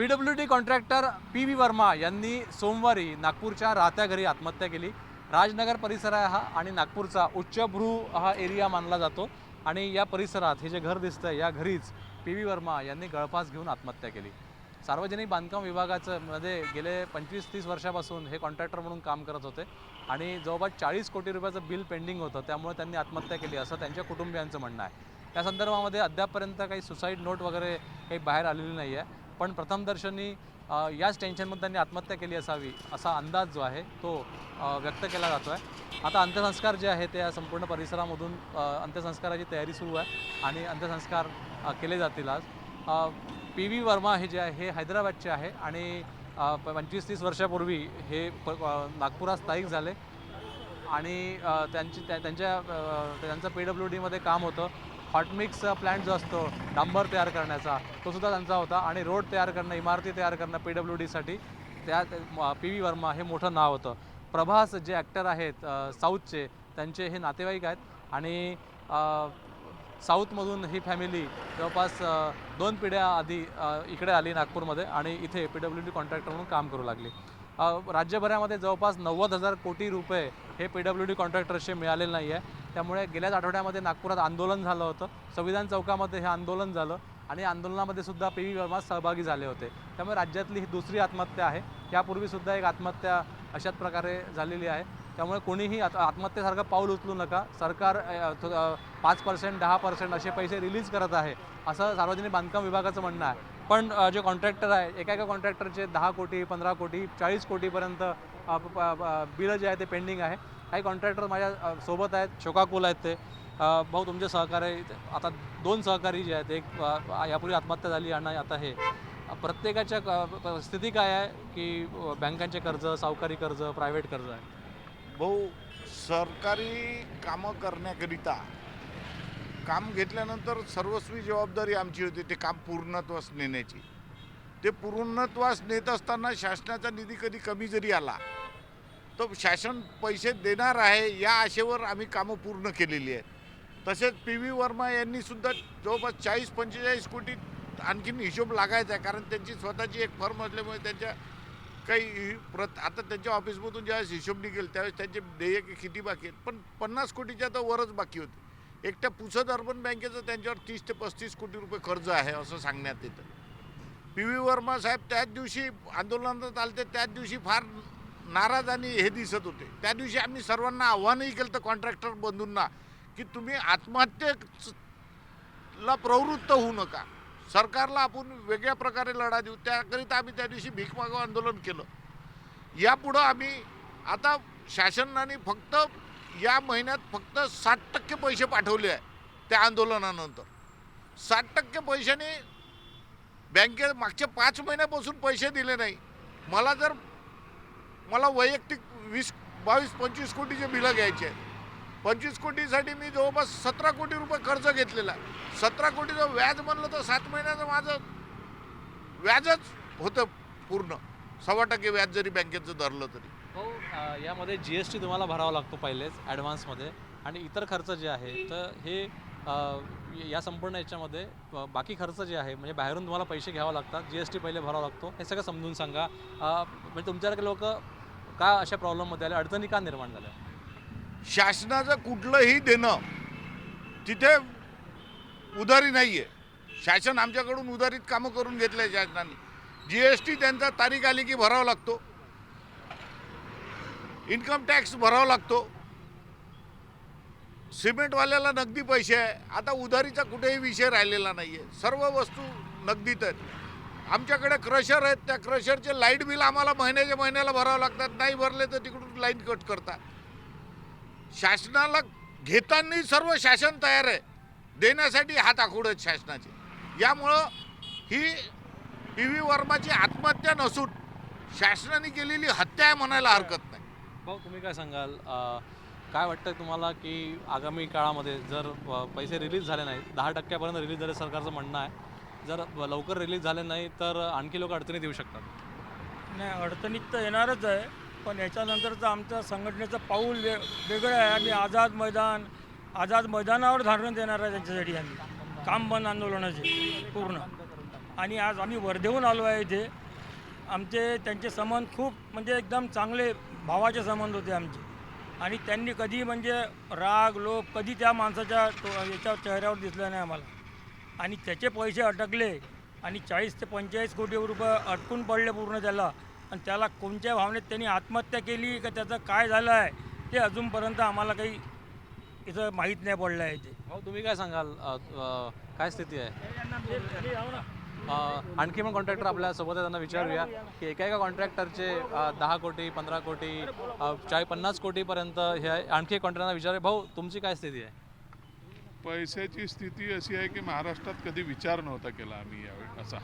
P W D contractor P V Varma यांनी सोमवारी नागपूरच्या राहत्या घरी आत्महत्या केली. राजनगर परिसर आहे हा आणि नागपूरचा उच्चभ्रू हा एरिया मानला जातो. आणि या परिसरात हे जे घर दिसतं आहे या घरीच पी व्ही वर्मा यांनी गळफास घेऊन आत्महत्या केली. सार्वजनिक बांधकाम विभागाचं मध्ये गेले पंचवीस तीस वर्षापासून हे कॉन्ट्रॅक्टर म्हणून काम करत होते. आणि जवळपास चाळीस कोटी रुपयाचं बिल पेंडिंग होतं त्यामुळे त्यांनी आत्महत्या केली असं त्यांच्या कुटुंबियांचं म्हणणं आहे. त्या संदर्भामध्ये अद्यापपर्यंत काही सुसाईड नोट वगैरे काही बाहेर आलेली नाही आहे पण प्रथमदर्शनी याच टेन्शनमध्ये त्यांनी आत्महत्या केली असावी असा अंदाज जो आहे तो व्यक्त केला जातो आहे आता अंत्यसंस्कार जे आहे ते या संपूर्ण परिसरामधून अंत्यसंस्काराची तयारी सुरू आहे आणि अंत्यसंस्कार केले जातील आज. पी व्ही वर्मा हे जे आहे हे हैदराबादचे आहे आणि पंचवीस तीस वर्षापूर्वी हे प नागपुरात स्थायिक झाले. आणि त्यांची त्या त्यांच्या त्यांचं पी डब्ल्यू डीमध्ये काम होतं. हॉटमिक्स प्लॅन्ट जो असतो डांबर तयार करण्याचा तो सुद्धा त्यांचा होता. आणि रोड तयार करणं इमारती तयार करणं पी डब्ल्यू डीसाठी त्या पी व्ही वर्मा हे मोठं नाव होतं. प्रभास जे ॲक्टर आहेत साऊथचे त्यांचे हे नातेवाईक आहेत. आणि साऊथमधून ही फॅमिली जवळपास दोन पिढ्या आधी इकडे आली नागपूरमध्ये आणि इथे पी डब्ल्यू डी कॉन्ट्रॅक्टर म्हणून काम करू लागली. राज्यभरामध्ये जवळपास नव्वद हजार कोटी रुपये हे पी डब्ल्यू डी कॉन्ट्रॅक्टरचे मिळालेले नाही आहे त्यामुळे गेल्याच आठवड्यामध्ये नागपुरात आंदोलन झालं होतं. संविधान चौकामध्ये हे आंदोलन झालं आणि आंदोलनामध्ये सुद्धा पी व्ही वर्मा सहभागी झाले होते. त्यामुळे राज्यातली ही दुसरी आत्महत्या आहे. यापूर्वीसुद्धा एक आत्महत्या अशाच प्रकारे झालेली आहे. त्यामुळे कोणीही आता आत्महत्येसारखं पाऊल उचलू नका. सरकार पाच पर्सेंट दहा पर्सेंट असे पैसे रिलीज करत आहे असं सार्वजनिक बांधकाम विभागाचं म्हणणं आहे. पण जे कॉन्ट्रॅक्टर आहे एका एका कॉन्ट्रॅक्टरचे दहा कोटी पंधरा कोटी चाळीस कोटीपर्यंत बिलं जे आहे ते पेंडिंग आहे. काही कॉन्ट्रॅक्टर माझ्या सोबत आहेत शोकाकुल आहेत ते. भाऊ तुमचे सहकारी आता दोन सहकारी जे आहेत एक यापूर्वी आत्महत्या झाली आणि आता हे. प्रत्येकाच्या क- स्थिती काय आहे की बँकांचे कर्ज सावकारी कर्ज प्रायव्हेट कर्ज आहे? भाऊ सरकारी कामं करण्याकरिता काम घेतल्यानंतर सर्वस्वी जबाबदारी आमची होती ते काम पूर्णत्वास नेण्याची. ते पूर्णत्वास नेत असताना शासनाचा निधी कधी कमी जरी आला तर शासन पैसे देणार आहे या आशेवर आम्ही कामं पूर्ण केलेली आहेत. तसेच पी व्ही वर्मा यांनी सुद्धा जवळपास चाळीस पंचेचाळीस कोटी आणखीन हिशोब लागायचा आहे कारण त्यांची स्वतःची एक फर्म असल्यामुळे त्यांच्या काही प्रत आता त्यांच्या ऑफिसमधून ज्यावेळेस हिशोब निघेल त्यावेळेस त्यांचे देयके किती बाकी आहेत. पण पन्नास कोटीच्या तर वरच बाकी होते. एकट्या पुसद अर्बन बँकेचं त्यांच्यावर तीस ते पस्तीस कोटी रुपये कर्ज आहे असं सांगण्यात येतं. पी व्ही वर्मा साहेब त्याच दिवशी आंदोलनात आलते त्याच दिवशी फार नाराज आणि हे दिसत होते. त्या दिवशी आम्ही सर्वांना आव्हानही केलं तर कॉन्ट्रॅक्टर बंधूंना की तुम्ही आत्महत्येला प्रवृत्त होऊ नका. सरकारला आपण वेगळ्या प्रकारे लढा देऊ. त्याकरिता आम्ही त्या दिवशी भीक आंदोलन केलं. यापुढं आम्ही आता शासनाने फक्त या महिन्यात फक्त साठ टक्के पैसे पाठवले आहे त्या आंदोलनानंतर. साठ टक्के पैशाने बँकेत मागच्या पाच महिन्यापासून पैसे दिले नाही. मला जर मला वैयक्तिक वीस बावीस पंचवीस कोटीचे बिलं घ्यायचे आहेत. पंचवीस कोटीसाठी मी जवळपास सतरा कोटी रुपये कर्ज घेतलेला आहे. सतरा कोटीचं व्याज म्हणलं तर सात महिन्याचं माझं व्याजच होतं पूर्ण. सव्वा टक्के व्याज जरी बँकेचं धरलं तरी. हो यामध्ये जी एस टी तुम्हाला भरावा लागतो पहिलेच ॲडव्हान्समध्ये आणि इतर खर्च जे आहे तर हे या संपूर्ण याच्यामध्ये बाकी खर्च जे आहे म्हणजे बाहेरून तुम्हाला पैसे घ्यावं लागतात जी एस टी पहिले भरावा लागतो. हे सगळं समजून सांगा. म्हणजे तुमच्यासारखे लोक का अशा प्रॉब्लेममध्ये आल्या? अडचणी का निर्माण झाल्या? शासनाचं कुठलंही देणं तिथे उधारी नाही आहे शासन आमच्याकडून उधारीत कामं करून घेतलं आहे शासनाने. जी एस टी त्यांचा तारीख आली की भरावा लागतो. इन्कम टॅक्स भरावा लागतो. सिमेंटवाल्याला नगदी पैसे आहे. आता उधारीचा कुठेही विषय राहिलेला नाही आहे सर्व वस्तू नगदीत आहेत. आमच्याकडे क्रशर आहेत त्या क्रशरचे लाइट बिल आम्हाला महिन्याच्या महिन्याला भरावं लागतात. नाही भरले तर तिकडून लाईन कट करतात. शासनाला घेताना सर्व शासन तयार आहे. देण्यासाठी हात आखूड आहेत शासनाचे. यामुळं ही पी व्ही वर्माची आत्महत्या नसून शासनाने केलेली हत्या आहे म्हणायला हरकत नाही. भाऊ तुम्ही काय सांगाल? काय वाटतं तुम्हाला की आगामी काळामध्ये जर पैसे रिलीज झाले नाही दहा टक्क्यापर्यंत रिलीज झाले सरकारचं म्हणणं आहे जर लवकर रिलीज झाले नाही तर आणखी लोक अडचणीत येऊ शकतात. नाही अडचणीत तर येणारच आहे पण याच्यानंतरचं आमच्या संघटनेचं पाऊल वे वेगळं आहे. आम्ही आझाद मैदान आझाद मैदानावर धारण देणार आहे त्यांच्यासाठी आम्ही. काम बंद आंदोलनाचे पूर्ण. आणि आज आम्ही वर्धेहून आलो आहे इथे. आमचे त्यांचे संबंध खूप म्हणजे एकदम चांगले भावाचे संबंध होते आमचे. आणि त्यांनी कधी म्हणजे राग लोभ कधी त्या माणसाच्या तो- याच्या चेहऱ्यावर दिसलं नाही आम्हाला. आणि त्याचे पैसे अटकले आणि चाळीस ते पंचेचाळीस कोटी रुपये अटकून पडले पूर्ण त्याला. आणि त्याला कोणत्या भावनेत त्यांनी आत्महत्या केली का त्याचं काय झालं आहे ते अजूनपर्यंत आम्हाला काही इथं माहीत नाही पडलं आहे ते. भाऊ तुम्ही काय सांगाल? काय स्थिती आहे? ना. आणखी पण कॉन्ट्रॅक्टर आपल्यासोबत आहे त्यांना विचारूया की एका एका कॉन्ट्रॅक्टरचे दहा कोटी पंधरा कोटी चाळीस पन्नास कोटीपर्यंत हे आणखी एक कॉन्ट्रॅक्टरना विचारूया. भाऊ तुमची काय स्थिती आहे? पैशाची स्थिती अशी आहे की महाराष्ट्रात कधी विचार नव्हता केला आम्ही यावेळी असा.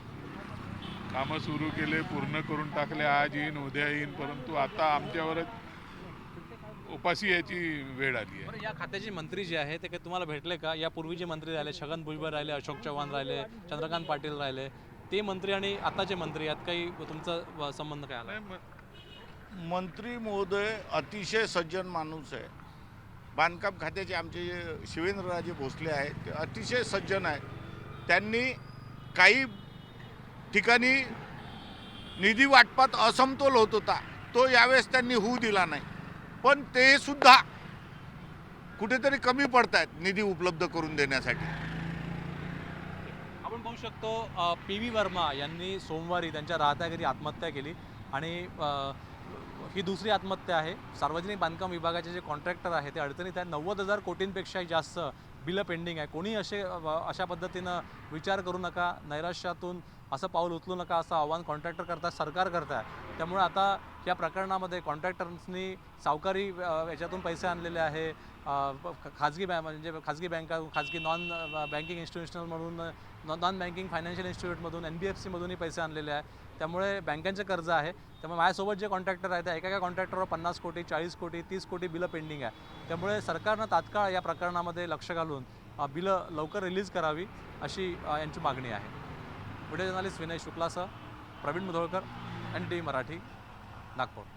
कामं सुरू केले पूर्ण करून टाकले आज येईन उद्या येईन परंतु आता आमच्यावरच उपाशी याची वेळ आली आहे. बरं या खात्याचे मंत्री जे आहे ते काही तुम्हाला भेटले का? यापूर्वी जे मंत्री राहिले छगन भुजबळ राहिले अशोक चव्हाण राहिले चंद्रकांत पाटील राहिले. ते मंत्री आणि आताचे मंत्री यात काही तुमचा संबंध काय आला? नाही, म- मंत्री महोदय अतिशय सज्जन माणूस आहे. बांधकाम खात्याचे आमचे जे शिवेंद्रराजे भोसले आहेत ते अतिशय सज्जन आहेत. त्यांनी काही ठिकाणी निधी वाटपात असमतोल होत होता तो यावेळेस त्यांनी होऊ दिला नाही. पण ते सुद्धा कुठेतरी कमी पडत आहेत निधी उपलब्ध करून देण्यासाठी. आपण पाहू शकतो पी व्ही वर्मा यांनी सोमवारी त्यांच्या राहत्या घरी आत्महत्या केली आणि ही दुसरी आत्महत्या आहे. सार्वजनिक बांधकाम विभागाचे जे कॉन्ट्रॅक्टर आहे ते अडचणीत आहे नव्वद हजार कोटींपेक्षाही जास्त बिलं पेंडिंग आहे. कोणी असे अशा पद्धतीनं विचार करू नका. नैराश्यातून असं पाऊल उचलू नका असं आव्हान कॉन्ट्रॅक्टर करतात सरकार करत आहे त्यामुळे आता या प्रकरणामध्ये कॉन्ट्रॅक्टर्सनी सावकारी याच्यातून पैसे आणलेले आहे. खाजगी बँक म्हणजे खाजगी बँका खाजगी नॉन बँकिंग इन्स्टिट्यूशनलमधून नॉन बँकिंग फायनान्शियल इन्स्टिट्यूटमधून एन बी एफ सीमधूनही पैसे आणलेले आहे. त्यामुळे बँकांचे कर्ज आहे. त्यामुळे माझ्यासोबत जे कॉन्ट्रॅक्टर आहेत त्या एका एका कॉन्ट्रॅक्टरवर पन्नास कोटी चाळीस कोटी तीस कोटी बिलं पेंडिंग आहे. त्यामुळे सरकारनं तात्काळ या प्रकरणामध्ये लक्ष घालून बिलं लवकर रिलीज करावी अशी यांची मागणी आहे. व्हिडिओ जर्नालिस्ट विनय शुक्लासह प्रवीण मुधोळकर एन टी मराठी नागपूर.